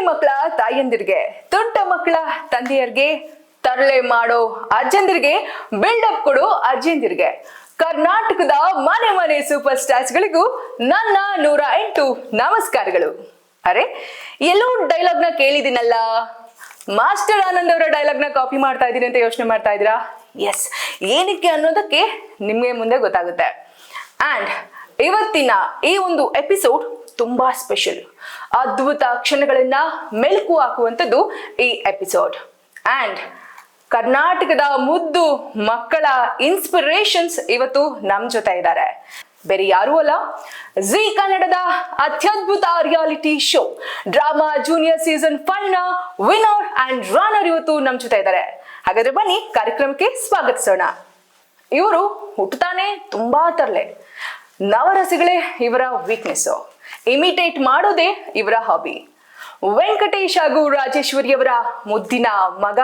ಪುಟಾಣಿ ಮಕ್ಕಳ ತಾಯಂದಿರಿಗೆ, ದೊಡ್ಡ ಮಕ್ಕಳ ತಂದೆಯರಿಗೆ ತರಳೆ ಮಾಡೋ ಅಜ್ಜಂದಿರಿಗೆ ಬಿಲ್ಡಪ್ ಕೊಡು ಅಜ್ಜಿಂದಿರಿಗೆ. ಕರ್ನಾಟಕದ ಮನೆ ಮನೆ ಸೂಪರ್ ಸ್ಟಾರ್ಸ್ಗಳಿಗೂ ನನ್ನ ನೂರ ಎಂಟು ನಮಸ್ಕಾರಗಳು. ಅರೆ, ಎಲ್ಲೋ ನ ಕೇಳಿದಿನಲ್ಲ ಮಾಸ್ಟರ್ ಆನಂದ್ ಅವರ ನ ಕಾಪಿ ಮಾಡ್ತಾ ಇದ್ದೀನಿ ಅಂತ ಯೋಚನೆ ಮಾಡ್ತಾ ಇದ್ದೀರಾ? ಎಸ್ ಏನಕ್ಕೆ ಅನ್ನೋದಕ್ಕೆ ನಿಮಗೆ ಮುಂದೆ ಗೊತ್ತಾಗುತ್ತೆ. ಅಂಡ್ ಇವತ್ತಿನ ಈ ಒಂದು ಎಪಿಸೋಡ್ ತುಂಬಾ ಸ್ಪೆಷಲ್ ಅದ್ಭುತ ಕ್ಷಣಗಳನ್ನ ಮೆಲುಕು ಹಾಕುವಂಥದ್ದು ಈ ಎಪಿಸೋಡ್ ಆ್ಯಂಡ್ ಕರ್ನಾಟಕದ ಮುದ್ದು ಮಕ್ಕಳ ಇನ್ಸ್ಪಿರೇಷನ್ಸ್ ಇವತ್ತು ನಮ್ಮ ಜೊತೆ ಇದ್ದಾರೆ. ಬೇರೆ ಯಾರೂ ಅಲ್ಲ ಜಿ ಕನ್ನಡದ ಅತ್ಯದ್ಭುತ reality show drama junior season ಫೈವ್ನ winner and runner ಇವತ್ತು ನಮ್ಮ ಜೊತೆ ಇದ್ದಾರೆ. ಹಾಗಾದ್ರೆ ಬನ್ನಿ, ಕಾರ್ಯಕ್ರಮಕ್ಕೆ ಸ್ವಾಗತಿಸೋಣ. ಇವರು ಹುಟ್ಟುತ್ತಾನೆ ತುಂಬಾ ತರಲೆ. ನವರಸಿಗಳೇ ಇವರ ವೀಕ್ನೆಸ್ ಇಮಿಟೇಟ್ ಮಾಡೋದೇ ಇವರ ಹಾಬಿ. ವೆಂಕಟೇಶ್ ಹಾಗೂ ರಾಜೇಶ್ವರಿಯವರ ಮುದ್ದಿನ ಮಗ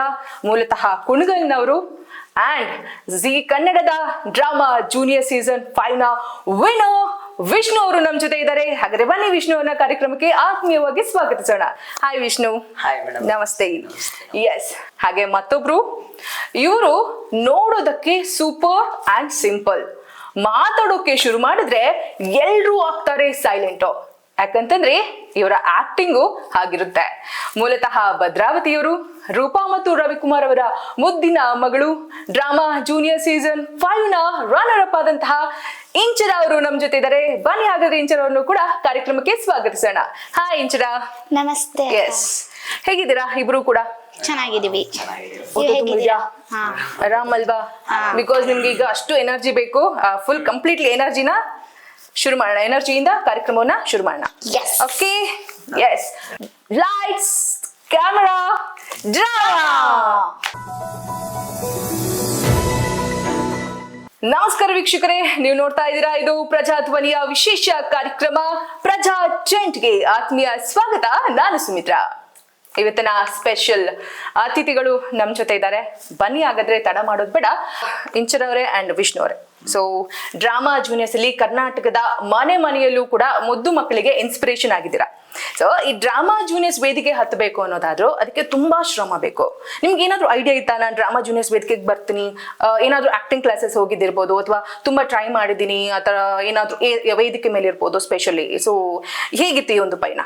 ಮೂಲತಃ ಕುಣಗಲ್ನವರು. ಅಂಡ್ ಜಿ ಕನ್ನಡದ ಡ್ರಾಮಾ ಜೂನಿಯರ್ ಸೀಸನ್ ಫೈವ್ನ ವಿನೋ ವಿಷ್ಣು ಅವರು ನಮ್ಮ ಜೊತೆ ಇದ್ದಾರೆ. ಹಾಗಾದ್ರೆ ಬನ್ನಿ ವಿಷ್ಣು ಅವರ ಕಾರ್ಯಕ್ರಮಕ್ಕೆ ಆತ್ಮೀಯವಾಗಿ ಸ್ವಾಗತಿಸೋಣ. ಹಾಯ್ ವಿಷ್ಣು. ಹಾಯ್ ನಮಸ್ತೆ. ಎಸ್ ಹಾಗೆ ಮತ್ತೊಬ್ರು ಇವರು ನೋಡೋದಕ್ಕೆ ಸೂಪರ್ ಅಂಡ್ ಸಿಂಪಲ್. ಮಾತಾಡೋಕೆ ಶುರು ಮಾಡಿದ್ರೆ ಎಲ್ಲರೂ ಆಗ್ತಾರೆ ಸೈಲೆಂಟು ಯಾಕಂತಂದ್ರೆ ಇವರ ಆಕ್ಟಿಂಗು ಆಗಿರುತ್ತೆ ಮೂಲತಃ ಭದ್ರಾವತಿಯವರು ರೂಪಾ ಮತ್ತು ರವಿಕುಮಾರ್ ಅವರ ಮುದ್ದಿನ ಮಗಳು ಡ್ರಾಮಾ ಜೂನಿಯರ್ ಸೀಸನ್ ಫೈವ್ನ ರನ್ನರ್ ಅಪ್ ಆದಂತಹ ಇಂಚರ ಅವರು ನಮ್ ಜೊತೆ ಇದ್ದಾರೆ. ಬನ್ನಿ ಹಾಗಾದ್ರೆ ಇಂಚರ ಅವರನ್ನು ಕೂಡ ಕಾರ್ಯಕ್ರಮಕ್ಕೆ ಸ್ವಾಗತಿಸೋಣ. ಹಾ ಇಂಚರ. ನಮಸ್ತೆ. ಎಸ್ ಹೇಗಿದ್ದೀರಾ? ಇಬ್ರು ಕೂಡ? ಚೆನ್ನಾಗಿದೀವಿ ಆರಾಮಲ್ವಾ? ಆರಾಮ್ ಅಲ್ವಾ ಬಿಕಾಸ್ ನಿಮ್ಗೆ ಈಗ ಅಷ್ಟು ಎನರ್ಜಿ ಬೇಕು ಫುಲ್ ಕಂಪ್ಲೀಟ್ಲಿ ಎನರ್ಜಿನ ಶುರು ಮಾಡೋಣ ಎನರ್ಜಿಯಿಂದ ಕಾರ್ಯಕ್ರಮವನ್ನ ಶುರು ಮಾಡೋಣ. Okay yes lights camera drama ನಮಸ್ಕಾರ ವೀಕ್ಷಕರೇ. ನೀವು ನೋಡ್ತಾ ಇದ್ದೀರಾ ಇದು ಪ್ರಜಾಧ್ವನಿಯ ವಿಶೇಷ ಕಾರ್ಯಕ್ರಮ ಪ್ರಜಾ ಜೆಂಟ್ಗೆ ಆತ್ಮೀಯ ಸ್ವಾಗತ. ನಾನು ಸುಮಿತ್ರಾ. ಇವತ್ತಿನ ಸ್ಪೆಷಲ್ ಅತಿಥಿಗಳು ನಮ್ಮ ಜೊತೆ ಇದ್ದಾರೆ. ಬನ್ನಿ ಹಾಗಾದ್ರೆ ತಡ ಮಾಡೋದು ಬೇಡ. ಇಂಚರವರೇ ಅಂಡ್ ವಿಷ್ಣು ಅವರೇ ಸೊ ಡ್ರಾಮಾ ಜೂನಿಯರ್ಸ್ ಅಲ್ಲಿ ಕರ್ನಾಟಕದ ಮನೆ ಮನೆಯಲ್ಲೂ ಕೂಡ ಮುದ್ದು ಮಕ್ಕಳಿಗೆ ಇನ್ಸ್ಪಿರೇಷನ್ ಆಗಿದ್ದೀರಾ? ಸೊ ಈ ಡ್ರಾಮಾ ಜೂನಿಯರ್ಸ್ ವೇದಿಕೆ ಹತ್ತಬೇಕು ಅನ್ನೋದಾದ್ರೂ ಅದಕ್ಕೆ ತುಂಬಾ ಶ್ರಮ ಬೇಕು. ನಿಮ್ಗೆ ಏನಾದ್ರು ಐಡಿಯಾ ಇತ್ತಾ ನಾನು ಡ್ರಾಮಾ ಜೂನಿಯರ್ಸ್ ವೇದಿಕೆಗೆ ಬರ್ತೀನಿ ಏನಾದ್ರು ಆಕ್ಟಿಂಗ್ ಕ್ಲಾಸಸ್ ಹೋಗಿದ್ದಿರ್ಬೋದು ಅಥವಾ ತುಂಬಾ ಟ್ರೈ ಮಾಡಿದ್ದೀನಿ ಥರ ಏನಾದ್ರು ವೇದಿಕೆ ಮೇಲೆ ಇರ್ಬೋದು ಸ್ಪೆಷಲಿ ಸೊ ಹೇಗಿತ್ತು ಈ ಒಂದು ಪಯಣ?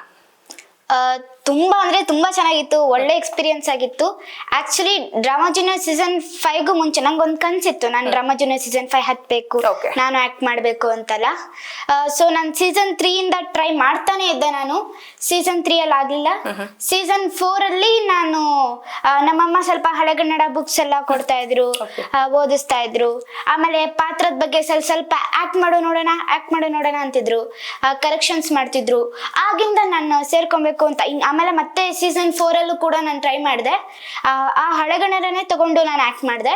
ತುಂಬಾ ಅಂದ್ರೆ ತುಂಬಾ ಚೆನ್ನಾಗಿತ್ತು ಒಳ್ಳೆ ಎಕ್ಸ್ಪೀರಿಯನ್ಸ್ ಆಗಿತ್ತು. ಆಕ್ಚುಲಿ ಡ್ರಾಮಾ ಜೂನಿಯರ್ ಸೀಸನ್ ಫೈವ್ಗೂ ಮುಂಚೆ ನಂಗೆ ಒಂದು ಕನ್ಸಿತ್ತು. ನಾನು ಡ್ರಾಮಾ ಜೂನಿಯರ್ ಸೀಸನ್ ಫೈವ್ ಹತ್ಬೇಕು ನಾನು ಆಕ್ಟ್ ಮಾಡಬೇಕು ಅಂತಲ್ಲ. ಸೊ ನಾನು ಸೀಸನ್ ತ್ರೀ ಇಂದ ಟ್ರೈ ಮಾಡ್ತಾನೆ ಇದ್ದೆ ನಾನು. ಸೀಸನ್ ತ್ರೀ ಅಲ್ಲಿ ಆಗ್ಲಿಲ್ಲ. ಸೀಸನ್ ಫೋರ್ ಅಲ್ಲಿ ನಾನು ನಮ್ಮಮ್ಮ ಸ್ವಲ್ಪ ಹಳೆಗನ್ನಡ ಬುಕ್ಸ್ ಎಲ್ಲ ಕೊಡ್ತಾ ಇದ್ರು ಓದಿಸ್ತಾ ಇದ್ರು. ಆಮೇಲೆ ಪಾತ್ರದ ಬಗ್ಗೆ ಸ್ವಲ್ಪ ಸ್ವಲ್ಪ ಆಕ್ಟ್ ಮಾಡೋ ನೋಡೋಣ ಆಕ್ಟ್ ಮಾಡೋ ನೋಡೋಣ ಅಂತಿದ್ರು. ಕರೆಕ್ಷನ್ಸ್ ಮಾಡ್ತಿದ್ರು. ಆಗಿಂದ ನಾನು ಸೇರ್ಕೊಬೇಕು ಅಂತ ಆಮೇಲೆ ಮತ್ತೆ ಸೀಸನ್ ಫೋರ್ ಅಲ್ಲೂ ಕೂಡ ನಾನು ಟ್ರೈ ಮಾಡಿದೆ. ಆ ಹಳೆಗಣರನ್ನೇ ತಗೊಂಡು ನಾನು ಆಕ್ಟ್ ಮಾಡಿದೆ.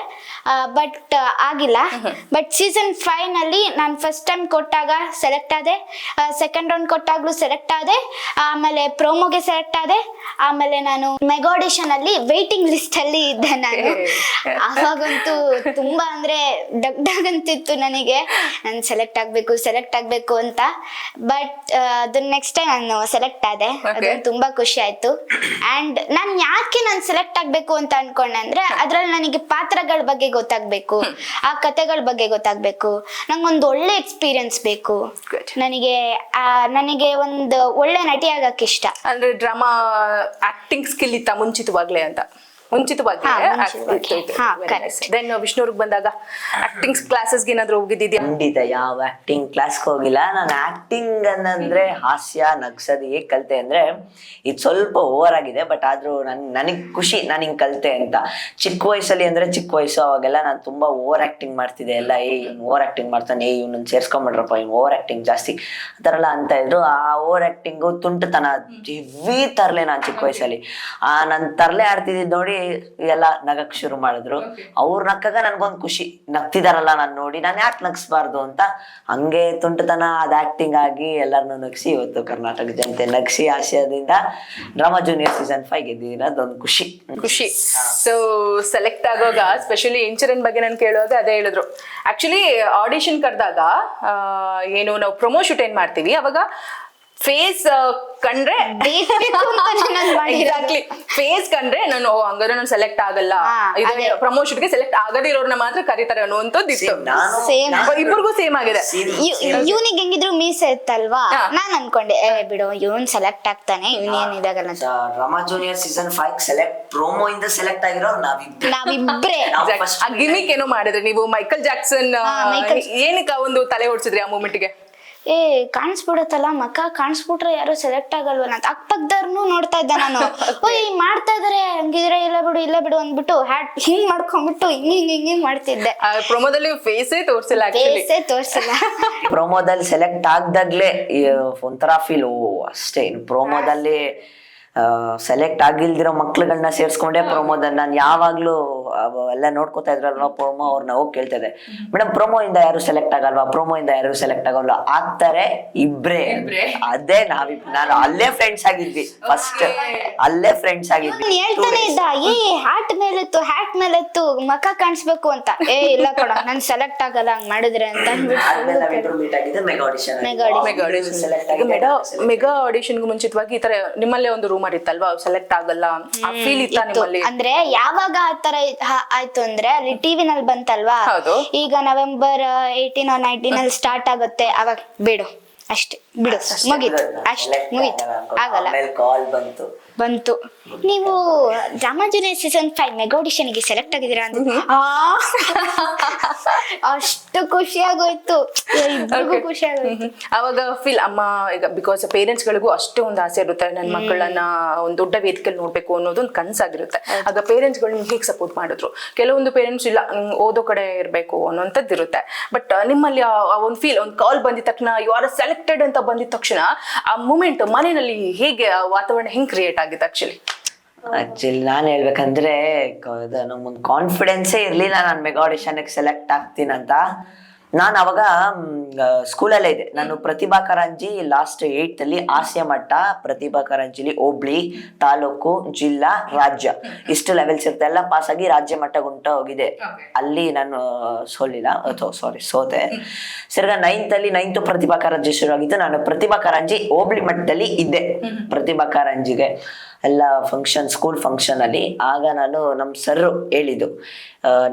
ಬಟ್ ಆಗಿಲ್ಲ. ಬಟ್ ಸೀಸನ್ ಫೈವ್ನಲ್ಲಿ ನಾನು ಫಸ್ಟ್ ಟೈಮ್ ಕೊಟ್ಟಾಗ ಸೆಲೆಕ್ಟ್ ಆದೆ. ಸೆಕೆಂಡ್ ರೌಂಡ್ ಕೊಟ್ಟಾಗ್ಲೂ ಸೆಲೆಕ್ಟ್ ಆದೆ. ಆಮೇಲೆ ಪ್ರೋಮೋಗೆ ಸೆಲೆಕ್ಟ್ ಆದೆ. ಆಮೇಲೆ ನಾನು ಮೆಗಾಡಿಷನ್ ಅಲ್ಲಿ ವೇಟಿಂಗ್ ಲಿಸ್ಟ್ ಅಲ್ಲಿ ಇದ್ದೆ ನಾನು. ಅವಾಗಂತೂ ತುಂಬಾ ಅಂದ್ರೆ ಡಗ್ ಡಗ್ ಅಂತಿತ್ತು ನನಗೆ. ನಾನು ಸೆಲೆಕ್ಟ್ ಆಗ್ಬೇಕು ಸೆಲೆಕ್ಟ್ ಆಗ್ಬೇಕು ಅಂತ. ಬಟ್ ಅದನ್ನ ನೆಕ್ಸ್ಟ್ ಟೈಮ್ ನಾನು ಸೆಲೆಕ್ಟ್ ಆದೆ. ಅದು ತುಂಬಾ ಖುಷಿ ಆಯ್ತು. ಅಂಡ್ ನಾನು ಯಾಕೆ ನಾನು ಸೆಲೆಕ್ಟ್ ಆಗ್ಬೇಕು ಅಂತ ಅನ್ಕೊಂಡೆ ಅಂದ್ರೆ ಅದ್ರಲ್ಲಿ ನನಗೆ ಪಾತ್ರಗಳ ಬಗ್ಗೆ ಗೊತ್ತಾಗ್ಬೇಕು. ಆ ಕತೆಗಳ ಬಗ್ಗೆ ಗೊತ್ತಾಗ್ಬೇಕು. ನಂಗೊಂದು ಒಳ್ಳೆ ಎಕ್ಸ್ಪೀರಿಯನ್ಸ್ ಬೇಕು. ನನಗೆ ಆ, ನನಗೆ ಒಂದು ಒಳ್ಳೆ ನಟಿ ಆಗಕ್ಕೆ ಇಷ್ಟ. ಅಂದ್ರೆ ಡ್ರಾಮಾ ಆಕ್ಟಿಂಗ್ ಸ್ಕಿಲ್ ಇತ್ತ ಮುಂಚಿತವಾಗ್ಲೇ ಅಂತ? ಮುಂಚಿತವಾಗಿ. ದೆನ್ ಬಂದಾಗ ಆಕ್ಟಿಂಗ್ ಕ್ಲಾಸಸ್ಗೆ ಏನಾದ್ರು ಹೋಗಿದ್ದಿದ್ಯಾ ಖಂಡಿತ ಯಾವ ಆಕ್ಟಿಂಗ್ ಕ್ಲಾಸ್ ಹೋಗಿಲ್ಲ. ನಾನು ಆಕ್ಟಿಂಗ್ ಅನ್ನಂದ್ರೆ ಹಾಸ್ಯ ನಗ್ಸೋದು ಹೇಗ್ ಕಲ್ತೆ ಅಂದ್ರೆ ಇದು ಸ್ವಲ್ಪ ಓವರ್ ಆಗಿದೆ ಬಟ್ ಆದ್ರೂ ನನ್ ನನಗ್ ಖುಷಿ ನಾನು ಹಿಂಗ್ ಕಲ್ತೆ ಅಂತ. ಚಿಕ್ಕ ವಯಸ್ಸಲ್ಲಿ ಅಂದ್ರೆ ಚಿಕ್ಕ ವಯಸ್ಸು ಅವಾಗೆಲ್ಲ ನಾನು ತುಂಬಾ ಓವರ್ ಆಕ್ಟಿಂಗ್ ಮಾಡ್ತಿದ್ದೆ. ಎಲ್ಲ ಏ ಇವ್ನು ಓವರ್ ಆಕ್ಟಿಂಗ್ ಮಾಡ್ತಾನೆ ಏ ಇವ್ನನ್ನ ಸೇರ್ಸ್ಕೊಂಬಿಡ್ರಪ್ಪ ಇವ್ನು ಓವರ್ ಆಕ್ಟಿಂಗ್ ಜಾಸ್ತಿ ಆ ಥರ ಎಲ್ಲ ಅಂತ ಇದ್ರು. ಆ ಓವರ್ ಆಕ್ಟಿಂಗು ತುಂಟತನ ಹೆವಿ ತರ್ಲೆ ನಾನು ಚಿಕ್ಕ ವಯಸ್ಸಲ್ಲಿ. ಆ ನಾನು ತರ್ಲೆ ಆಡ್ತಿದ್ದಿದ್ ನೋಡಿ ಎಲ್ಲ ನಗಕ್ ಶುರು ಮಾಡಿದ್ರು. ಅವ್ರು ನಕ್ಕಾಗ ನನ್ಗೊಂದ್ ಖುಷಿ. ನಗ್ತಿದಾರಲ್ಲ ನಾನ್ ನೋಡಿ ನಾನು ಯಾಕೆ ನಗ್ಸ್ಬಾರ್ದು ಅಂತ. ಹಂಗೆ ತುಂಟತನ ಅದ್ ಆಕ್ಟಿಂಗ್ ಆಗಿ ಎಲ್ಲರನ್ನು ನಗ್ಸಿ ಇವತ್ತು ಕರ್ನಾಟಕ ಜನತೆ ನಗ್ಸಿ ಆಶಯದಿಂದ ಡ್ರಾಮಾ ಜೂನಿಯರ್ ಸೀಸನ್ ಫೈವ್ ಗೆದ್ದಿದ್ದೀರ ಅದೊಂದು ಖುಷಿ. ಖುಷಿ. ಸೊ ಸೆಲೆಕ್ಟ್ ಆಗೋಗ ಸ್ಪೆಷಲಿ ಇಂಚರನ್ ಬಗ್ಗೆ ನಾನು ಕೇಳುವಾಗ ಅದೇ ಹೇಳಿದ್ರು. ಆಕ್ಚುಲಿ ಆಡಿಷನ್ ಕರೆದಾಗ ಏನು ನಾವು ಪ್ರೊಮೋ ಶೂಟ್ ಏನ್ ಮಾಡ್ತೀವಿ? ಅವಾಗ ಫೇಸ್ ಕಂಡ್ರೆ ನಾನ್ ಮಾಡಿದ್ದು. ಎಕ್ಸಾಕ್ಟ್ಲಿ ಫೇಸ್ ಕಂಡ್ರೆ ನಾನು ಹಂಗಾದ್ರೆ ನಾನು ಸೆಲೆಕ್ಟ್ ಆಗಲ್ಲ. ಪ್ರಮೋಷನ್ಗೆ ಸೆಲೆಕ್ಟ್ ಆಗದೇ ಇರೋರ್ನ ಮಾತ್ರ ಕರೀತಾರೆ ಅನ್ನುವಂಥದ್ದು ಇತ್ತು. ಇಬ್ಬರಿಗೂ ಸೇಮ್ ಆಗಿದೆ. ಇವನಿಗೆ ಹೆಂಗಿದ್ರು ಮೀಸ್ ಇತ್ತಲ್ವಾ. ನಾನ್ ಅನ್ಕೊಂಡೆ ಏ ಬಿಡು ಇವನ್ ಸೆಲೆಕ್ಟ್ ಆಗ್ತಾನೆ ಇವನ್ ಏನ್ ಇದಾಗಲ್ಲ ಅಂತ. Drama junior season five select promo ಇಂದ ಸೆಲೆಕ್ಟ್ ಆಗಿರೋ ನಾವಿಬ್ರು. ನಾವಿಬ್ರೇ. ನಾವು Exact. ಆ ಗಿಮಿಕ್ ಏನೋ ಮಾಡಿದ್ರೆ ನೀವು ಮೈಕಲ್ ಜಾಕ್ಸನ್ ಏನಕ್ಕೆ ಒಂದು ತಲೆ ಓಡಿಸಿದ್ರಿ ಆ ಮೂಮೆಂಟ್ಗೆ? ಏ ಕಾಣಿಸ್ಬಿಡುತ್ತಲ್ಲ ಮಕ್ಕ? ಕಾಣಿಸ್ಬಿಟ್ರೆ ಯಾರು ಸೆಲೆಕ್ಟ್ ಆಗಲ್ವಲ್ಲ ಅಂತ. ಅಕ್ಕಪಕ್ಕದವ್ರನ್ನು ನೋಡ್ತಾ ಇದ್ದೆ ನಾನು. ಓಯ್ ಮಾಡ್ತಾ ಇದಾರೆ. ಹಂಗಿದ್ರೆ ಇಲ್ಲ ಬಿಡು ಇಲ್ಲ ಬಿಡು ಅಂದ್ಬಿಟ್ಟು ಹ್ಯಾಟ್ ಹಿಂಗ್ ಮಾಡ್ಕೊಂಡ್ಬಿಟ್ಟು ಹಿಂಗ್ ಹಿಂಗ್ ಹಿಂಗ್ ಹಿಂಗ್ ಮಾಡ್ತಿದ್ದೆ. ಪ್ರೊಮೋದಲ್ಲಿ ಫೇಸೇ ತೋರಿಸಿಲ್ಲ ಫೇಸೇ ತೋರಿಸಿಲ್ಲ. ಪ್ರೊಮೋದಲ್ಲಿ ಸೆಲೆಕ್ಟ್ ಆಗ್ದಾಗ್ಲೇ ಈ ಒಂಥರ ಫೀಲ್ ಓ ಅಷ್ಟೇ. ಪ್ರೊಮೋದಲ್ಲಿ ಸೆಲೆಕ್ಟ್ ಆಗಿಲ್ದಿರೋ ಮಕ್ಳುಗಳನ್ನ ಸೇರ್ಸ್ಕೊಂಡೆ ಪ್ರೊಮೋದಲ್ಲಿ ನಾನು ಯಾವಾಗ್ಲೂ ಎಲ್ಲ ನೋಡ್ಕೋತಾ ಇದ್ರಲ್ಲ ಪ್ರೋಮೋ ಅವ್ರನ್ನ ಹೋಗಿ ಕೇಳ್ತಾ ಇದ್ದೆ ಮೇಡಮ್ ಪ್ರೋಮೋ ಇಂದ ಯಾರು ಸೆಲೆಕ್ಟ್ ಆಗಲ್ವಾ? ಪ್ರೋಮೋ ಇಂದ ಯಾರು ಸೆಲೆಕ್ಟ್ ಆಗಲ್ವಾ? ಆಗ್ತಾರೆ ಇಬ್ರೇ. ಅದೇ ನಾವಿ ನಾನು ಅಲ್ಲೇ ಫ್ರೆಂಡ್ಸ್ ಆಗಿದ್ವಿ ಫಸ್ಟ್ ಅಲ್ಲೇ ಫ್ರೆಂಡ್ಸ್ ಆಗಿದ್ವಿ ಅವ್ನ್ ಹೇಳ್ತಾನೆ ಇದ್ದ ಏ ಹ್ಯಾಟ್ ಮೇಲೆತ್ತು ಹ್ಯಾಟ್ ಮೇಲೆತ್ತು ಮಕ ಕಾಣಿಸ್ಬೇಕು ಅಂತ. ಏ ಇಲ್ಲ ಕಣ ನಾನ್ ಸೆಲೆಕ್ಟ್ ಆಗಲ್ಲ ಹಂಗ್ ಮಾಡಿದ್ರೆ ಅಂತ ಆದ್ಮೇಲೆ ಅಂದ್ಬಿಟ್ಟು ನಾವಿಬ್ರು ಮೀಟ್ ಆಗಿದ್ದು mega audition mega audition select ಈಗ ಮೆಗಾ ಮೆಗಾ ಆಡಿಷನ್ಗೂ ಮುಂಚಿತವಾಗಿ ಈ ತರ ನಿಮ್ಮಲ್ಲೇ ಒಂದು ರೂಮರ್ ಇತ್ತಲ್ವಾ? ಸೆಲೆಕ್ಟ್ ಆಗಲ್ಲ. ಆ ಫೀಲ್ ಇತ್ತ. ನಿಮ್ಮಲ್ಲಿ? ಅಂದ್ರೆ ಯಾವಾಗ ಆ ತರ ಇದ್- ಆಯ್ತು ಅಂದ್ರೆ ಅಲ್ಲಿ ಟಿವಿನಲ್ಲಿ ಬಂತಲ್ವಾ? ಹೌದು. ಈಗ ನವೆಂಬರ್ ಏಯ್ಟೀನ್ ನೈನ್ಟೀನ್ ಅಲ್ಲಿ ಸ್ಟಾರ್ಟ್ ಆಗುತ್ತೆ. ಅವಾಗ ಬಿಡು. ಅಷ್ಟೇ. ಬಿಡು. ಮುಗೀತು. ಅಷ್ಟೇ. ಮುಗೀತು. ಆಗಲ್ಲ. ಆಮೇಲೆ ಕಾಲ್ ಬಂತು. ಬಂತು. ನೀವು ರಾಮಾಂಜನೇಯ ಸೀಸನ್ ಫೈವ್ ಮೆಗಾ ಗೆ ಸೆಲೆಕ್ಟ್ ಆಗಿದ್ದೀರಾ ಅಂತ. ಆ, ಅಷ್ಟು ಖುಷಿ ಆಗೋಯ್ತು. ಇಬ್ಬರಿಗೂ ಖುಷಿ ಆಗೋಯ್ತು. ಅವಾಗ ಫೀಲ್ ಅಮ್ಮ ಈಗ ಬಿಕಾಸ್ ಪೇರೆಂಟ್ಸ್ ಗಳಿಗೂ ಅಷ್ಟೇ ಒಂದು ಆಸೆ ಇರುತ್ತೆ ನನ್ನ ಮಕ್ಕಳನ್ನ ಒಂದು ದೊಡ್ಡ ವೇದಿಕೆಯಲ್ಲಿ ನೋಡ್ಬೇಕು ಅನ್ನೋದು ಒಂದು ಕನಸಾಗಿರುತ್ತೆ. ಆಗ ಪೇರೆಂಟ್ಸ್ಗಳು ನಿಮ್ಗೆ ಹೇಗೆ ಸಪೋರ್ಟ್ ಮಾಡಿದ್ರು? ಕೆಲವೊಂದು ಪೇರೆಂಟ್ಸ್ ಇಲ್ಲ ನಂಗ್ ಓದೋ ಕಡೆ ಇರಬೇಕು ಅನ್ನೋಂಥದ್ದು ಇರುತ್ತೆ. ಬಟ್ ನಿಮ್ಮಲ್ಲಿ ಆ ಒಂದು ಫೀಲ್ ಒಂದು ಕಾಲ್ ಬಂದಿದ ತಕ್ಷಣ ಯು ಆರ್ ಸೆಲೆಕ್ಟೆಡ್ ಅಂತ ಬಂದಿದ ತಕ್ಷಣ ಆ ಮೂಮೆಂಟ್ ಮನೆಯಲ್ಲಿ ಹೇಗೆ ಆ ವಾತಾವರಣ ಹೆಂಗ್ ಕ್ರಿಯೇಟ್ ಆಗಿತ್ತು ಆಕ್ಚುಲಿ ಆಕ್ಚುಲಿ ನಾನು ಹೇಳ್ಬೇಕಂದ್ರೆ ನಮ್ಗೊಂದು ಕಾನ್ಫಿಡೆನ್ಸೇ ಇರಲಿಲ್ಲ. ನಾನು ಮೆಗಾ ಆಡಿಷನ್ಗೆ ಸೆಲೆಕ್ಟ್ ಆಗ್ತೀನಂತ. ನಾನು ಅವಾಗ ಸ್ಕೂಲಲ್ಲೇ ಇದೆ ನಾನು ಪ್ರತಿಭಾ ಕಾರಂಜಿ ಲಾಸ್ಟ್ ಏಯ್ಟ್ ಅಲ್ಲಿ ಹಾಸ್ಯ ಮಟ್ಟ ಪ್ರತಿಭಾ ಕಾರಂಜಿಲಿ ಹೋಬ್ಳಿ ತಾಲೂಕು ಜಿಲ್ಲಾ ರಾಜ್ಯ. ಇಷ್ಟು ಲೆವೆಲ್ಸ್ ಇರುತ್ತೆ. ಎಲ್ಲ ಪಾಸ್ ಆಗಿ ರಾಜ್ಯ ಮಟ್ಟಗುಂಟ ಹೋಗಿದೆ. ಅಲ್ಲಿ ನಾನು ಸೋಲಿಲ್ಲ. ಅಥವಾ ಸಾರಿ ಸೋತೆ. ಸರಿಗ ನೈನ್ತ್ ಅಲ್ಲಿ ನೈನ್ತ್ ಪ್ರತಿಭಾ ಕಾರಂಜಿ ಶುರು ನಾನು ಪ್ರತಿಭಾ ಕಾರಂಜಿ ಹೋಬ್ಳಿ ಮಟ್ಟದಲ್ಲಿ ಇದ್ದೆ. ಪ್ರತಿಭಾ ಕಾರಂಜಿಗೆ. ಎಲ್ಲ ಫಂಕ್ಷನ್ ಸ್ಕೂಲ್ ಫಂಕ್ಷನ್ ಅಲ್ಲಿ ಆಗ ನಾನು ನಮ್ಮ ಸರ್ ಹೇಳಿದ್ದು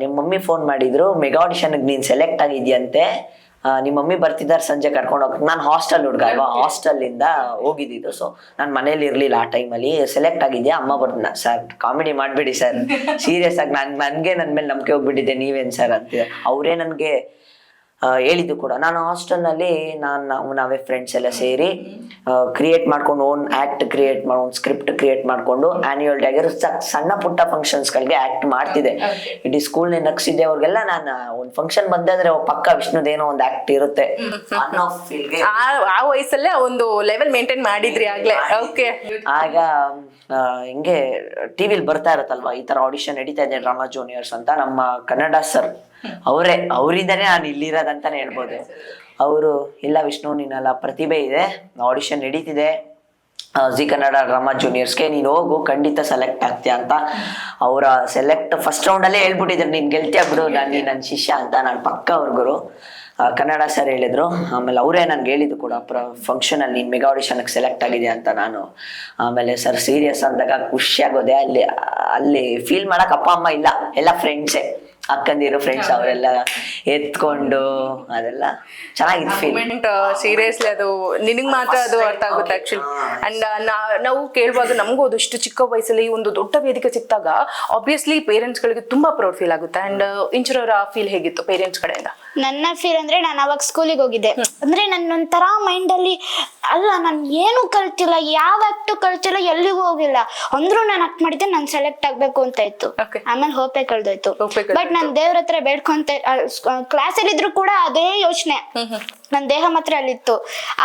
ನಿಮ್ಮ ಮಮ್ಮಿ ಫೋನ್ ಮಾಡಿದ್ರು ಮೆಗಾ ಆಡಿಷನ್ಗೆ ನೀನ್ ಸೆಲೆಕ್ಟ್ ಆಗಿದ್ಯಂತೆ. ನಿಮ್ಮ ಮಮ್ಮಿ ಬರ್ತಿದ್ದಾರೆ ಸಂಜೆ ಕರ್ಕೊಂಡು ಹೋಗ್ತೀನಿ. ನಾನು ಹಾಸ್ಟೆಲ್ ಹುಡುಗ ಅಲ್ವಾ ಹಾಸ್ಟೆಲ್ ಇಂದ ಹೋಗಿದ್ದಿದ್ದು ಸೊ ನಾನು ಮನೇಲಿ ಇರ್ಲಿಲ್ಲ ಆ ಟೈಮಲ್ಲಿ ಸೆಲೆಕ್ಟ್ ಆಗಿದ್ಯಾ? ಅಮ್ಮ ಬರ್ತೀನಿ ಸರ್ ಕಾಮಿಡಿ ಮಾಡ್ಬೇಡಿ ಸರ್ ಸೀರಿಯಸ್ ಆಗಿ ನಾನು ನನ್ಗೆ ನನ್ನ ಮೇಲೆ ನಂಬಿಕೆ ಹೋಗ್ಬಿಟ್ಟಿದ್ದೆ ನೀವೇನ್ ಸರ್ ಅಂತ ಅವರೇ ನನಗೆ ಹೇಳಿದ್ದು ಕೂಡ. ನಾನು ಹಾಸ್ಟೆಲ್ನಲ್ಲಿ ನಾನು ನಾವು ನಾವೇ ಫ್ರೆಂಡ್ಸ್ ಎಲ್ಲ ಸೇರಿ ಕ್ರಿಯೇಟ್ ಮಾಡ್ಕೊಂಡು ಓನ್ ಆಕ್ಟ್ ಕ್ರಿಯೇಟ್ ಮಾಡಿ ಒಂದು ಸ್ಕ್ರಿಪ್ಟ್ ಕ್ರಿಯೇಟ್ ಮಾಡ್ಕೊಂಡು ಆನ್ಯುವಲ್ ಡೇ ಆಗಿರೋ ಸಣ್ಣ ಪುಟ್ಟ ಫಂಕ್ಷನ್ಸ್ಗಳಿಗೆ ಆಕ್ಟ್ ಮಾಡ್ತಿದ್ದೆ. ಇಡೀ ಸ್ಕೂಲ್ನೇ ನಗ್ಸಿದ್ದೆ. ಅವ್ರಿಗೆಲ್ಲ ನಾನು ಒಂದು ಫಂಕ್ಷನ್ ಬಂದಾದ್ರೆ ಪಕ್ಕ ವಿಷ್ಣುದೇನೋ ಒಂದು ಆಕ್ಟ್ ಇರುತ್ತೆ. ಅನ್ನೋ ಫೀಲ್ಗೆ ಆ ಆ ವಯಸ್ಸಲ್ಲೇ ಒಂದು ಲೆವೆಲ್ ಮೇಂಟೈನ್ ಮಾಡಿದ್ರಿ ಆಗ್ಲೇ. ಓಕೆ ಆಗ ಹಿಂಗೆ ಟಿವಿಲಿ ಬರ್ತಾ ಇರತ್ತಲ್ವಾ? ಈ ತರ ಆಡಿಷನ್ ನಡೀತಾ ಇದೆ ಡ್ರಾಮಾ ಜೂನಿಯರ್ಸ್ ಅಂತ. ನಮ್ಮ ಕನ್ನಡ ಸರ್ ಅವರೇ ಅವರಿಂದನೇ ನಾನು ಇಲ್ಲಿರೋದಂತಾನೆ ಹೇಳ್ಬೋದು. ಅವರು, ಇಲ್ಲ ವಿಷ್ಣು, ನಿನ್ನೆಲ್ಲ ಪ್ರತಿಭೆ ಇದೆ ಆಡಿಷನ್ ನಡೀತಿದೆ. ಜಿ ಕನ್ನಡ ಡ್ರಾಮಾ ಜೂನಿಯರ್ಸ್ಗೆ ನೀನು ಹೋಗು, ಖಂಡಿತ ಸೆಲೆಕ್ಟ್ ಆಗ್ತೀಯ ಅಂತ ಅವರ ಸೆಲೆಕ್ಟ್ ಫಸ್ಟ್ ರೌಂಡಲ್ಲೇ ಹೇಳ್ಬಿಟ್ಟಿದ್ರು. ನೀನು ಗೆಲ್ತೀಯ ಬಿಡು, ನಾನು ನೀನು ನನ್ನ ಶಿಷ್ಯ ಅಂತ ನಾನು ಪಕ್ಕ ಅವ್ರ ಗುರು. ಕನ್ನಡ ಸರ್ ಹೇಳಿದ್ರು. ಆಮೇಲೆ ಅವರೇ ನನ್ಗೆ ಹೇಳಿದ್ದು ಕೂಡ, ಪ್ರ ಫಂಕ್ಷನಲ್ಲಿ ನೀನು ಮೆಗಾ ಆಡಿಷನ್ಗೆ ಸೆಲೆಕ್ಟ್ ಆಗಿದೆ ಅಂತ ನಾನು. ಆಮೇಲೆ ಸರ್ ಸೀರಿಯಸ್ ಅಂದಾಗ ಖುಷಿಯಾಗೋದೆ ಅಲ್ಲಿ ಅಲ್ಲಿ ಫೀಲ್ ಮಾಡಕ್ ಅಪ್ಪ, ಅಮ್ಮ ಇಲ್ಲ, ಎಲ್ಲ ಫ್ರೆಂಡ್ಸೇ ಅಕ್ಕಂದಿರು ಫ್ರೆಂಡ್ಸ್ ಅವರೆಲ್ಲ ಎತ್ಕೊಂಡು ಅದೆಲ್ಲ ಚೆನ್ನಾಗಿತ್ತು ಫೀಲ್ ಸೀರಿಯಸ್ಲಿ ಅದು ನಿನಗ್ ಮಾತ್ರ ಅದು ಅರ್ಥ ಆಗುತ್ತೆ ಆಕ್ಚುಲಿ ಅಂಡ್ ನಾವು ಕೇಳುವಾಗ ನಮಗೂ ಇಷ್ಟು ಚಿಕ್ಕ ವಯಸ್ಸಲ್ಲಿ ಒಂದು ದೊಡ್ಡ ವೇದಿಕೆ ಸಿಕ್ತಾಗ ಆಬ್ವಿಯಸ್ಲಿ ಪೇರೆಂಟ್ಸ್ ಗಳಿಗೆ ತುಂಬಾ ಪ್ರೌಡ್ ಫೀಲ್ ಆಗುತ್ತೆ. ಅಂಡ್ ಇಂಚರವರ ಫೀಲ್ ಹೇಗಿತ್ತು ಪೇರೆಂಟ್ಸ್ ಕಡೆಯಿಂದ? ನನ್ನ ಫೀಲ್ ಅಂದ್ರೆ ನಾನು ಅವಾಗ ಸ್ಕೂಲಿಗೆ ಹೋಗಿದ್ದೆ. ಅಂದ್ರೆ ನನ್ನ ಒಂಥರ ಮೈಂಡ್ ಅಲ್ಲಿ ಅಲ್ಲ ನಾನು ಏನು ಕಲ್ತಿಲ್ಲ ಯಾವ ಆಕ್ಟು ಕಲ್ತಿಲ್ಲ ಎಲ್ಲಿಗೂ ಹೋಗಿಲ್ಲ. ಅಂದ್ರು ನಾನು ಆಕ್ಟ್ ಮಾಡಿದ್ದೆ ನಾನು ಸೆಲೆಕ್ಟ್ ಆಗ್ಬೇಕು ಅಂತ ಇತ್ತು. ಆಮೇಲೆ ಹೋಪೆ ಕಳ್ದೋಯ್ತು. ಬಟ್ ನಾನು ದೇವ್ರ ಹತ್ರ ಬೇಡ್ಕೊಂತ ಕ್ಲಾಸ್ ಅಲ್ಲಿ ಇದ್ರು ಕೂಡ ಅದೇ ಯೋಚನೆ. ನನ್ನ ದೇಹ ಮಾತ್ರ ಅಲ್ಲಿತ್ತು.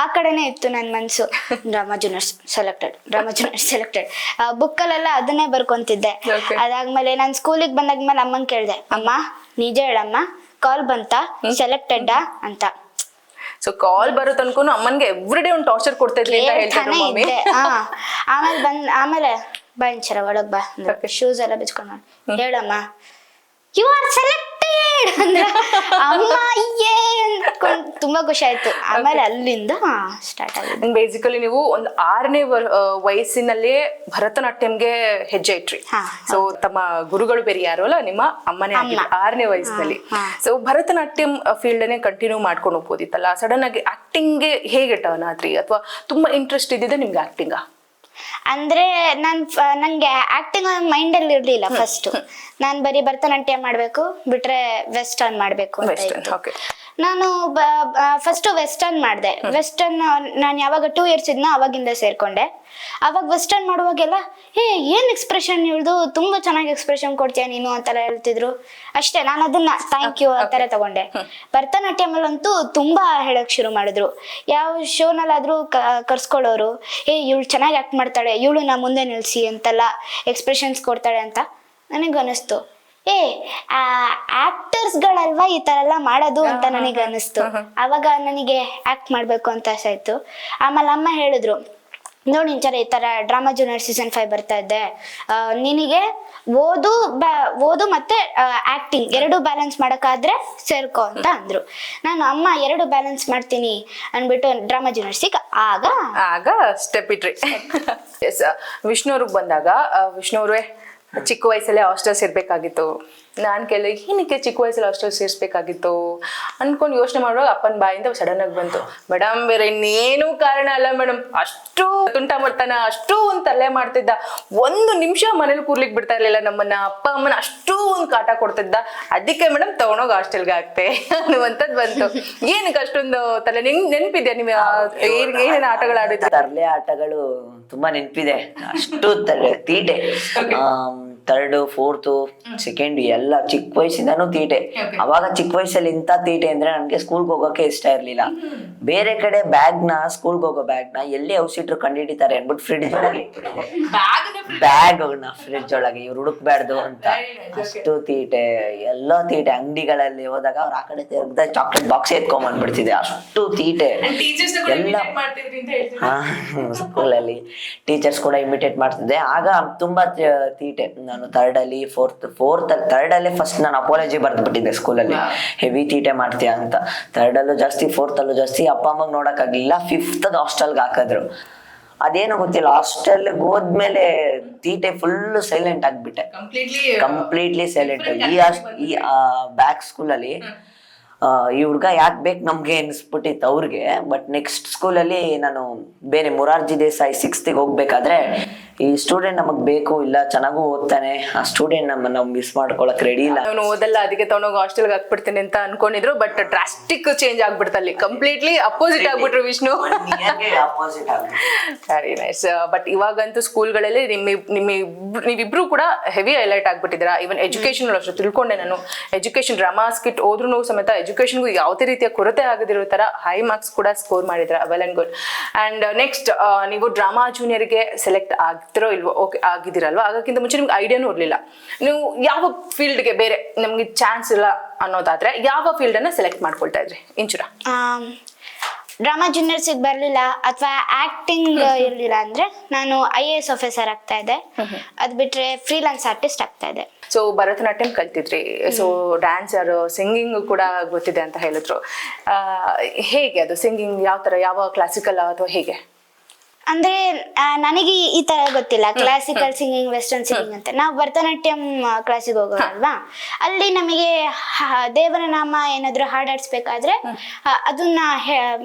ಆ ಕಡೆನೆ ಇತ್ತು ನನ್ನ ಮನ್ಸು. ರಾಮಾಜುನರ್ಸ್ ಸೆಲೆಕ್ಟೆಡ್ ರಾಮಾಜುನರ್ಸ್ ಸೆಲೆಕ್ಟೆಡ್ ಬುಕ್ಕಲ್ಲೆಲ್ಲ ಅದನ್ನೇ ಬರ್ಕೊಂತಿದ್ದೆ. ಅದಾದ್ಮೇಲೆ ನಾನು ಸ್ಕೂಲಿಗೆ ಬಂದಾದ್ಮೇಲೆ ಅಮ್ಮನ್ ಕೇಳ್ದೆ ಅಮ್ಮ ನಿಜ ಹೇಳಮ್ಮ ಕಾಲ್ ಬಂತ ಸೆಲೆಕ್ಟೆಡ್ ಅಂತ. ಸೊ ಕಾಲ್ ಬರೋ ತನಕ ಅಮ್ಮನ್ಗೆ ಎವ್ರಿ ಡೇ ಒಂದು ಟಾರ್ಚರ್ ಕೊಡ್ತಾ ಇದ್ರಿ ಅಂತ ಹೇಳ್ತಾರೆ ಮಮ್ಮಿ. ಆಮೇಲೆ ಬಂದ್ ಆಮೇಲೆ ಬಂಚರ ಒಳಗ್ ಬಾ ಶೂಸ್ ಎಲ್ಲ ಬಿಚ್ಕೊಂಡು ಹೇಳಮ್ಮ ಯು ಆರ್ ಸೆಲೆಕ್ಟೆಡ್ ಅಂದ್ರೆ. ಅಮ್ಮ ತುಂಬಾ ಖುಷಿ ಆಯ್ತು. ಆಮೇಲೆ ಅಲ್ಲಿಂದ ಸ್ಟಾರ್ಟ್ ಆಗಿದೆ ಬೇಸಿಕಲಿ ನೀವು ಒಂದು ಆರನೇ ವಯಸ್ಸಿನಲ್ಲಿ ಭರತನಾಟ್ಯಂಗೆ ಹೆಜ್ಜೆ ಇಟ್ರಿ. ಸೊ ತಮ್ಮ ಗುರುಗಳು ಬೇರೆ ಯಾರು ಅಲ್ಲ ನಿಮ್ಮ ಅಮ್ಮನೇ ಆರನೇ ವಯಸ್ಸಿನಲ್ಲಿ. ಸೊ ಭರತನಾಟ್ಯಂ ಫೀಲ್ಡ್ ಅನ್ನೇ ಕಂಟಿನ್ಯೂ ಮಾಡ್ಕೊಂಡು ಹೋಗ್ಬೋದಿತ್ತಲ್ಲ ಸಡನ್ ಆಗಿ ಆಕ್ಟಿಂಗ್ ಹೇಗೆ ಟರ್ನ್ ಆದ್ರಿ? ಅಥವಾ ತುಂಬಾ ಇಂಟ್ರೆಸ್ಟ್ ಇದ್ದಿದೆ ನಿಮ್ಗೆ ಆಕ್ಟಿಂಗ ಅಂದ್ರೆ ನಾನ್ ನಂಗೆ ಆಕ್ಟಿಂಗ್ ಮೈಂಡ್ ಅಲ್ಲಿ ಇರ್ಲಿಲ್ಲ ಫಸ್ಟ್ ನಾನ್ ಬರೀ ಭರತನಾಟ್ಯ ಮಾಡ್ಬೇಕು ಬಿಟ್ರೆ ವೆಸ್ಟರ್ನ್ ಮಾಡ್ಬೇಕು ಅಂತ. ನಾನು ಫಸ್ಟ್ ವೆಸ್ಟರ್ನ್ ಮಾಡಿದೆ. ವೆಸ್ಟರ್ನ್ ನಾನು ಯಾವಾಗ ಟೂ ಇಯರ್ಸ್ ಇದ್ನೋ ಅವಾಗಿಂದ ಸೇರ್ಕೊಂಡೆ. ಅವಾಗ ವೆಸ್ಟರ್ನ್ ಮಾಡುವಾಗೆಲ್ಲ ಏ ಏನ್ ಎಕ್ಸ್ಪ್ರೆಷನ್ ಇಳ್ದು ತುಂಬಾ ಚೆನ್ನಾಗಿ ಎಕ್ಸ್ಪ್ರೆಷನ್ ಕೊಡ್ತೀಯ ನೀನು? ಅಂತೆಲ್ಲ ಹೇಳ್ತಿದ್ರು. ಅಷ್ಟೇ ನಾನು ಅದನ್ನ ಥ್ಯಾಂಕ್ ಯು ಅಂತಾರೆ ತಗೊಂಡೆ. ಭರತನಾಟ್ಯಂ ಅಲ್ಲಂತೂ ತುಂಬಾ ಹೇಳಕ್ ಶುರು ಮಾಡಿದ್ರು. ಯಾವ ಶೋನಲ್ಲಾದ್ರೂ ಕರ್ಸ್ಕೊಳ್ಳೋರು ಏ ಇವಳು ಚೆನ್ನಾಗಿ ಆಕ್ಟ್ ಮಾಡ್ತಾಳೆ ಇವಳು ನಾ ಮುಂದೆ ನಿಲ್ಸಿ ಅಂತೆಲ್ಲ ಎಕ್ಸ್ಪ್ರೆಷನ್ಸ್ ಕೊಡ್ತಾಳೆ ಅಂತ ನನಗೆ ಅನಿಸ್ತು ಏ ಆಕ್ಟರ್ಸ್ಗಳಲ್ವಾ ಈ ತರ ಎಲ್ಲ ಮಾಡೋದು ಅಂತ ನನಗೆ ಅನಿಸ್ತು. ಅವಾಗ ನನಗೆ ಆಕ್ಟ್ ಮಾಡ್ಬೇಕು ಅಂತ ಆಸೆ ಆಯ್ತು. ಆಮೇಲೆ ಅಮ್ಮ ಹೇಳಿದ್ರು ನೋಡಿ ಇಂಚರ ಈ ತರ ಡ್ರಾಮಾ ಜೂನಿಯರ್ ಸೀಸನ್ ಫೈವ್ ಬರ್ತಾ ಇದ್ದೆ ನಿನಗೆ ಓದು ಓದು ಮತ್ತೆ ಆಕ್ಟಿಂಗ್ ಎರಡು ಬ್ಯಾಲೆನ್ಸ್ ಮಾಡೋಕ್ಕಾದ್ರೆ ಸೇರ್ಕೋ ಅಂತ ಅಂದ್ರು. ನಾನು ಅಮ್ಮ ಎರಡು ಬ್ಯಾಲೆನ್ಸ್ ಮಾಡ್ತೀನಿ. ಅನ್ಬಿಟ್ಟು ಡ್ರಾಮಾ ಜೂನಿಯರ್ಸಿಗೆ ಆಗ ಆಗ ಸ್ಟೆಪ್ ಇಟ್ರಿ. ಎಸ್ ವಿಷ್ಣು ಅವ್ರಿಗೆ ಬಂದಾಗ ಆ, ವಿಷ್ಣು ಅವ್ರೆ ಚಿಕ್ಕ ವಯಸ್ಸಲ್ಲೇ ಹಾಸ್ಟೆಲ್ಸ್ ಸೇರ್ಬೇಕಾಗಿತ್ತು. ನಾನ್ ಕೇಳಿದೆ ಏನಕ್ಕೆ ಚಿಕ್ಕ ವಯಸ್ಸಲ್ಲಿ ಹಾಸ್ಟೆಲ್ ಸೇರಿಸ್ಬೇಕಾಗಿತ್ತು. ಅನ್ಕೊಂಡು ಯೋಚನೆ ಮಾಡುವಾಗ ಅಪ್ಪನ ಬಾಯಿಂದ ಸಡನ್ ಆಗಿ ಬಂತು. ಮೇಡಮ್ ಬೇರೆ ಇನ್ನೇನು ಕಾರಣ ಅಲ್ಲ ಮೇಡಮ್ ಅಷ್ಟು ತುಂಟ ಮಾಡ್ತಾನ ಅಷ್ಟು ಒಂದ್ ತಲೆ ಮಾಡ್ತಿದ್ದ. ಒಂದು ನಿಮಿಷ ಮನೇಲಿ ಕೂರ್ಲಿಕ್ಕೆ ಬಿಡ್ತಾ ಇರಲಿಲ್ಲ ನಮ್ಮನ್ನ. ಅಪ್ಪ ಅಮ್ಮನ ಅಷ್ಟು ಒಂದ್ ಕಾಟ ಕೊಡ್ತಿದ್ದ. ಅದಕ್ಕೆ ಮೇಡಮ್ ತಗೊಂಡೋಗಿ ಹಾಸ್ಟೆಲ್ಗೆ ಹಾಕ್ತೆ. ಅನ್ನುವಂಥದ್ದು ಬಂತು. ಏನಕ್ಕೆ ಅಷ್ಟೊಂದು ತಲೆ ನಿಂಗ್ ನೆನಪಿದ್ಯಾ ನಿಮ್ ಏನೇನು ಆಟಗಳು ಆಡಿದ್ರು ತರಲೆ ಆಟಗಳು ತುಂಬಾ ನೆನಪಿದೆ. ಅಷ್ಟು ತಲೆ ತೀಟೆ. ಥರ್ಡ್ ಫೋರ್ತ್ ಸೆಕೆಂಡ್ ಎಲ್ಲ ಚಿಕ್ಕ ವಯಸ್ಸಿಂದಾನು ತೀಟೆ. ಅವಾಗ ಚಿಕ್ಕ ವಯಸ್ಸಲ್ಲಿ ಇಂಥ ತೀಟೆ ಅಂದ್ರೆ ನನಗೆ ಸ್ಕೂಲ್ಗೆ ಹೋಗೋಕೆ ಇಷ್ಟ ಇರಲಿಲ್ಲ. ಬೇರೆ ಕಡೆ ಬ್ಯಾಗ್ನ ಸ್ಕೂಲ್ಗೆ ಹೋಗೋ ಬ್ಯಾಗ್ನ ಎಲ್ಲಿ ಕಂಡು ಕಂಡಿಡಿತಾರೆ ಅನ್ಬಿಟ್ಟು ಫ್ರಿಡ್ಜ್ ಒಳಗೆ ಬ್ಯಾಗ್ನ ಫ್ರಿಡ್ಜ್ ಒಳಗೆ? ಇವ್ರು ಹುಡುಕ್ಬಾರ್ದು ಅಂತ. ಅಷ್ಟು ತೀಟೆ ಎಲ್ಲ ತೀಟೆ. ಅಂಗಡಿಗಳಲ್ಲಿ ಹೋದಾಗ ಅವ್ರು ಆ ಕಡೆ ತೆರೆದ ಚಾಕ್ಲೇಟ್ ಬಾಕ್ಸ್ ಎತ್ಕೊಂಡ್ ಬಂದ್ಬಿಡ್ತಿದೆ ಅಷ್ಟು ತೀಟೆ. ಎಲ್ಲ ಸ್ಕೂಲಲ್ಲಿ ಟೀಚರ್ಸ್ ಕೂಡ ಇಮಿಟೇಟ್ ಮಾಡ್ತಿದ್ದೆ. ಆಗ ತುಂಬಾ ತೀಟೆ. ನಾನು ಥರ್ಡ್ ಅಲ್ಲಿ ಫೋರ್ತ್ ಫೋರ್ತ್ ಥರ್ಡ್ ಅಲ್ಲೇ ಫಸ್ಟ್ ನಾನು ಅಪಾಲಜಿ ಬರ್ದ್ಬಿಟ್ಟಿದ್ದೆ ಸ್ಕೂಲಲ್ಲಿ ಹೆವಿ ತೀಟೆ ಮಾಡ್ತೀಯ ಅಂತ. ಥರ್ಡ್ ಅಲ್ಲೂ ಜಾಸ್ತಿ ಫೋರ್ತ್ ಅಲ್ಲೂ ಜಾಸ್ತಿ ಅಪ್ಪ ಅಮ್ಮಗ್ ನೋಡಕ್ಕಾಗ್ಲಿಲ್ಲ. ಫಿಫ್ತ್ ಹಾಸ್ಟೆಲ್ಗೆ ಹಾಕಿದ್ರು. ಅದೇನು ಗೊತ್ತಿಲ್ಲ ಹಾಸ್ಟೆಲ್ ಹೋದ್ಮೇಲೆ ತೀಟೆ ಫುಲ್ ಸೈಲೆಂಟ್ ಆಗ್ಬಿಟ್ಟೆ. ಕಂಪ್ಲೀಟ್ಲಿ ಸೈಲೆಂಟ್ ಈ ಬ್ಯಾಕ್ ಸ್ಕೂಲಲ್ಲಿ ಈ ಹುಡ್ಗ ಯಾಕೆ ಬೇಕು ನಮಗೆ ಅನಿಸ್ಬಿಟ್ಟಿತ್ತು ಅವ್ರಿಗೆ ಬಟ್ ನೆಕ್ಸ್ಟ್ ಸ್ಕೂಲಲ್ಲಿ ನಾನು ಬೇರೆ ಮೊರಾರ್ಜಿ ದೇಸಾಯಿ ಸಿಕ್ಸ್ತಿಗೆ ಹೋಗ್ಬೇಕಾದ್ರೆ ಈ ಸ್ಟೂಡೆಂಟ್ ನಮಗೆ ಬೇಕು ಇಲ್ಲ ಚೆನ್ನಾಗೂ ಓದ್ತಾನೆ ಆ ಸ್ಟೂಡೆಂಟ್ ನಮ್ಮ ನಾವು ಮಿಸ್ ಮಾಡ್ಕೊಳಕ್ ರೆಡಿ ಇಲ್ಲ. ಅವನು ಓದಲ್ಲ ಅದಕ್ಕೆ ತಗೊಂಡೋಗಿ ಹಾಸ್ಟೆಲ್ಗೆ ಹಾಕ್ಬಿಡ್ತೀನಿ ಅಂತ ಅನ್ಕೊಂಡಿದ್ರು ಬಟ್ ಡ್ರಾಸ್ಟಿಕ್ ಚೇಂಜ್ ಆಗ್ಬಿಡ್ತಲ್ಲಿ ಕಂಪ್ಲೀಟ್ಲಿ ಅಪೋಸಿಟ್ ಆಗ್ಬಿಟ್ರು ವಿಷ್ಣು. ಅಪೋಸಿಟ್ ಸರಿ ನೈಸ್ ಬಟ್ ಇವಾಗಂತೂ ಸ್ಕೂಲ್ಗಳಲ್ಲಿ ನಿಮ್ಮ ನಿಮ್ಮ ನೀವಿಬ್ರು ಕೂಡ ಹೆವಿ ಹೈಲೈಟ್ ಆಗ್ಬಿಟ್ಟಿದ್ದೀರಾ? ಈವನ್ ಎಜುಕೇಶನ್ ಅಷ್ಟು ತಿಳ್ಕೊಂಡೆ ನಾನು. ಎಜುಕೇಶನ್ ಡ್ರಾಮಾ ಸ್ಕಿಟ್ ಹೋದ್ರೂ ಸಮೇತ ಎಜುಕೇಶನ್ಗೂ ಯಾವುದೇ ರೀತಿಯ ಕೊರತೆ ಆಗದಿರೋ ತರ ಹೈ ಮಾರ್ಕ್ಸ್ ಕೂಡ ಸ್ಕೋರ್ ಮಾಡಿದ್ರ well and good and next ನೀವು ಡ್ರಾಮಾ ಜೂನಿಯರ್ಗೆ ಸೆಲೆಕ್ಟ್ ಆಗ್ತಿರೋ ಇಲ್ವೋ ಓಕೆ ಆಗಿದ್ದೀರಲ್ವ? ಆಗಕ್ಕಿಂತ ಮುಂಚೆ ನಿಮ್ಗೆ ಐಡಿಯಾನೂ ಇರಲಿಲ್ಲ. ನೀವು ಯಾವ ಫೀಲ್ಡ್ಗೆ ಬೇರೆ ನಮ್ಗೆ ಚಾನ್ಸ್ ಇಲ್ಲ ಅನ್ನೋದಾದ್ರೆ ಯಾವ ಫೀಲ್ಡ್ ಅನ್ನ ಸೆಲೆಕ್ಟ್ ಮಾಡ್ಕೊಳ್ತಾ ಇದ್ರಿ? ಇಂಚುರ. ಡ್ರಾಮಾ ಜೂನಿಯರ್ಸಿಗೆ ಬರಲಿಲ್ಲ ಅಥವಾ ಆಕ್ಟಿಂಗ್ ಇರಲಿಲ್ಲ ಅಂದ್ರೆ ನಾನು ಐ ಎ ಎಸ್ ಆಫೀಸರ್ ಆಗ್ತಾ ಇದ್ದೆ. ಅದ್ ಬಿಟ್ರೆ ಫ್ರೀಲಾನ್ಸ್ ಆರ್ಟಿಸ್ಟ್ ಆಗ್ತಾ ಇದೆ ಸೊ ಭರತನಾಟ್ಯಂ ಕಲ್ತಿದ್ರಿ. ಸೊ ಡ್ಯಾನ್ಸರ್ ಸಿಂಗಿಂಗ್ ಕೂಡ ಗೊತ್ತಿದೆ ಅಂತ ಹೇಳಿದ್ರು. ಹೇಗೆ ಅದು ಸಿಂಗಿಂಗ್ ಯಾವ ತರ ಯಾವ ಕ್ಲಾಸಿಕಲ್ ಅಥವಾ ಹೇಗೆ? ಅಂದ್ರೆ ಆ, ನನಗೆ ಈ- ಈ ತರ ಗೊತ್ತಿಲ್ಲ. ಕ್ಲಾಸಿಕಲ್ ಸಿಂಗಿಂಗ್ ವೆಸ್ಟರ್ನ್ ಸಿಂಗಿಂಗ್ ಅಂತ. ನಾವು ಭರತನಾಟ್ಯಂ ಕ್ಲಾಸಿಗೆ ಹೋಗೋದಲ್ವಾ ಅಲ್ಲಿ ನಮಗೆ ಹ- ದೇವರ ನಾಮ ಏನಾದ್ರು ಹಾಡಾಡ್ಸ್ಬೇಕಾದ್ರೆ ಆ, ಅದನ್ನ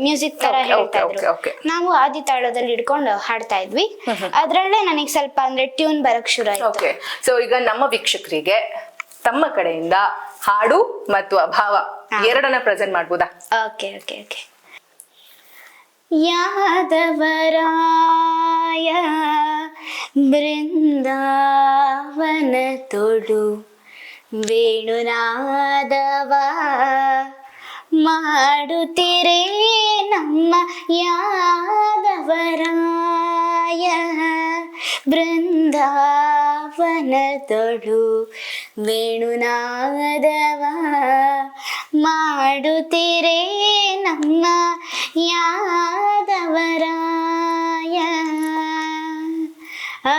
ಮ್ಯೂಸಿಕ್ ತರ Okay, ಹೇಳ್ತಾ okay, ಇದ್ರು. okay, ನಾವು ಆದಿ ತಾಳದಲ್ಲಿ ಹಿಡ್ಕೊಂಡು ಹಾಡ್ತಾ ಇದ್ವಿ. ಅದ್ರಲ್ಲೇ ನನಗೆ ಸ್ವಲ್ಪ ಅಂದ್ರೆ ಟ್ಯೂನ್ ಬರಕ್ ಶುರು ಆಯ್ತು. ಓಕೆ ಸೊ ಈಗ ನಮ್ಮ ವೀಕ್ಷಕರಿಗೆ ತಮ್ಮ ಕಡೆಯಿಂದ ಹಾಡು ಮತ್ತು ಅಭಾವ ಎರಡನ್ನ ಪ್ರೆಸೆಂಟ್ ಮಾಡ್ಬೋದಾ? ಓಕೆ ಓಕೆ ಓಕೆ ಯಾದವರಾಯ ಬೃಂದಾವನ ತೊಡು ವೇಣುನಾದವ ಮಾಡುತ್ತೀರೇ ನಮ್ಮ ಯಾದವರಾಯ ಬೃಂದಾವನ ತೊಡು ವೇಣುನಾದವ ಮಾಡುತ್ತೀರೇ ನಮ್ಮ ಯಾದವರಾಯ ಆ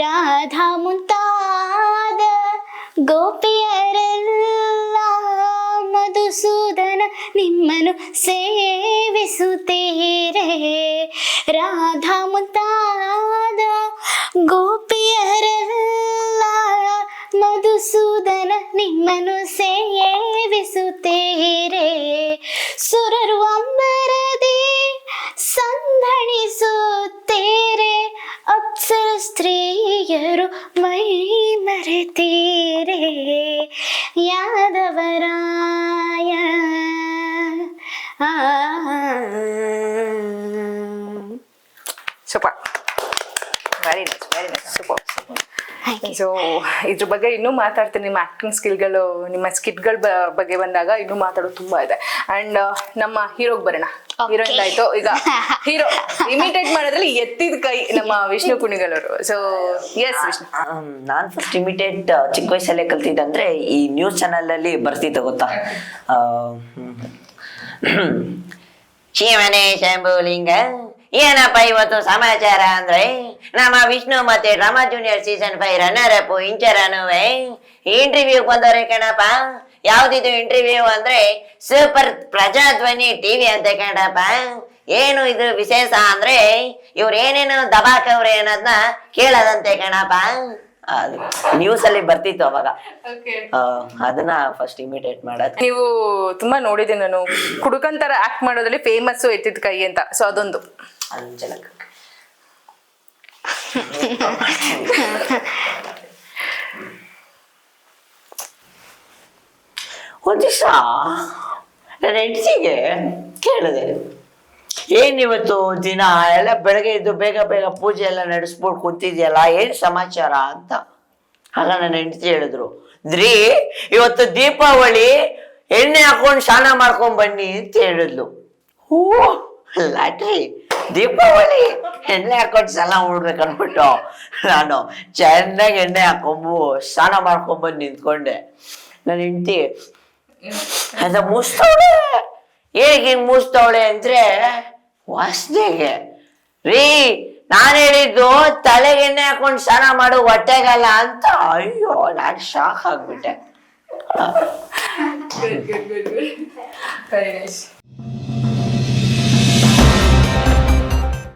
ರಾಧಾ ಮುಂತಾದ ಗೋಪಿಯರೆಲ್ಲ ಮಧುಸೂದನ ನಿಮ್ಮನ್ನು ಸೇವಿಸುತ್ತೀರೆ ರಾಧಾ ಮುಂತಾದ ಸ್ತ್ರೀಯರು ಮೈ ಮರೆತೀರೆ ಯಾದವರಾಯ ಆ ಸೊ ಇದ್ರ ಬಗ್ಗೆ ಇನ್ನೂ ಮಾತಾಡ್ತೀನಿ. ನಿಮ್ಮ ಆಕ್ಟಿಂಗ್ ಸ್ಕಿಲ್ಗಳು ನಿಮ್ಮ ಸ್ಕಿಟ್ಗಳ ಬಗ್ಗೆ ಬಂದಾಗ ಇನ್ನೂ ಮಾತಾಡೋದು ತುಂಬಾ ಇದೆ. ಅಂಡ್ ನಮ್ಮ ಹೀರೋಗ್ ಬರೋಣ. ಹೀರೋ ಹೀರೋಯಿನ್ ಆಯ್ತು. ಈಗ ಹೀರೋ ಇಮಿಟೇಟ್ ಮಾಡೋದ್ರಲ್ಲಿ ಎತ್ತಿದ ಕೈ ನಮ್ಮ ವಿಷ್ಣು ಕುಣಿಗಳವರು ಸೊ ಎಸ್ ವಿಷ್ಣು. ನಾನು ಫಸ್ಟ್ ಇಮಿಟೇಟ್ ಚಿಕ್ಕ ವಯಸ್ಸಲ್ಲೇ ಕಲ್ತಿದ್ದಂದ್ರೆ ಈ ನ್ಯೂಸ್ ಚಾನಲ್ ಅಲ್ಲಿ ಬರ್ತಿತ್ತು ಗೊತ್ತಾ. ಶಿವನೇ ಶಂಭುಲಿಂಗ ಏನಪ್ಪ ಇವತ್ತು ಸಮಾಚಾರ ಅಂದ್ರೆ ನಮ್ಮ ವಿಷ್ಣು ಮತ್ತೆ drama junior season five runner up ಇಂಚರನುವೆ. Interview ಬಂದವ್ರೆ ಕಣಪ್ಪ. ಯಾವ್ದಿದು ಇಂಟರ್ವ್ಯೂ ಅಂದ್ರೆ ಸೂಪರ್ ಪ್ರಜಾಧ್ವನಿ ಟಿವಿ ಅಂತ ಕಣಪ್ಪ. ಏನು ಇದು ವಿಶೇಷ ಅಂದ್ರೆ ಇವ್ರು ಏನೇನು ದಬಾಕವ್ರೆ ಅನ್ನೋದನ್ನ ಕೇಳದಂತೆ ಕಣಪ್ಪ. ಅದು ನ್ಯೂಸ್ ಅಲ್ಲಿ ಬರ್ತಿತ್ತು ಅವಾಗ. ಅದನ್ನ ಫಸ್ಟ್ ಇಮಿಟೇಟ್ ಮಾಡೋದು. ನೀವು ತುಂಬಾ ನೋಡಿದೀನಿ ನಾನು. ಕುಡುಕಂತರ ಆಕ್ಟ್ ಮಾಡೋದ್ರಲ್ಲಿ ಫೇಮಸ್ ಎತ್ತಿದ ಕೈ ಅಂತ. ಸೊ ಅದೊಂದು. ಅಂಜಲಕ ಒಂದು ದಿವಸ ನನ್ನ ಹೆಂಡತಿಗೆ ಕೇಳಿದೆ. ಏನಿವತ್ತು ದಿನ ಎಲ್ಲ ಬೆಳಗ್ಗೆ ಇದ್ದು ಬೇಗ ಬೇಗ ಪೂಜೆ ಎಲ್ಲ ನಡೆಸ್ಬಿಟ್ಟು ಕೂತಿದ್ಯಲ್ಲ, ಏನು ಸಮಾಚಾರ ಅಂತ? ಆಗ ನನ್ನ ಹೆಂಡತಿ ಹೇಳಿದ್ರು. ದ್ರಿ, ಇವತ್ತು ದೀಪಾವಳಿ, ಎಣ್ಣೆ ಹಾಕೊಂಡು ಸ್ನಾನ ಮಾಡ್ಕೊಂಡ್ ಬನ್ನಿ ಅಂತ ಹೇಳಿದ್ಲು. ಹೂ ಲಾಟ್ರಿ ದೀಪಾವಳಿ. ಎಣ್ಣೆ ಹಾಕೊಂಡು ಸ್ನಾನ ಮಾಡ್ಬೇಕು ಅನ್ಬಿಟ್ಟು. ನಾನು ಚೆನ್ನಾಗಿ ಎಣ್ಣೆ ಹಾಕೊಂಬು, ಸ್ನಾನ ಮಾಡ್ಕೊಂಬಂದು ನಿಂತ್ಕೊಂಡೆ. ನನ್ನ ಹೆಂಡತಿ, ಅದ ಮುಸ್ತವಳೆ ಹೇಗೆ ಹಿಂಗ್ ಮುಸ್ತವಳೆ ಅಂದ್ರೆ ವಾಸನೆಗೆ. ರೀ, ನಾನು ಹೇಳಿದ್ದು ತಲೆಗೆ ಎಣ್ಣೆ ಹಾಕೊಂಡು ಸ್ನಾನ ಮಾಡು ಹೊಟ್ಟೆಗಲ್ಲ ಅಂತ. ಅಯ್ಯೋ, ನಾನು ಶಾಕ್ ಆಗ್ಬಿಟ್ಟೆ.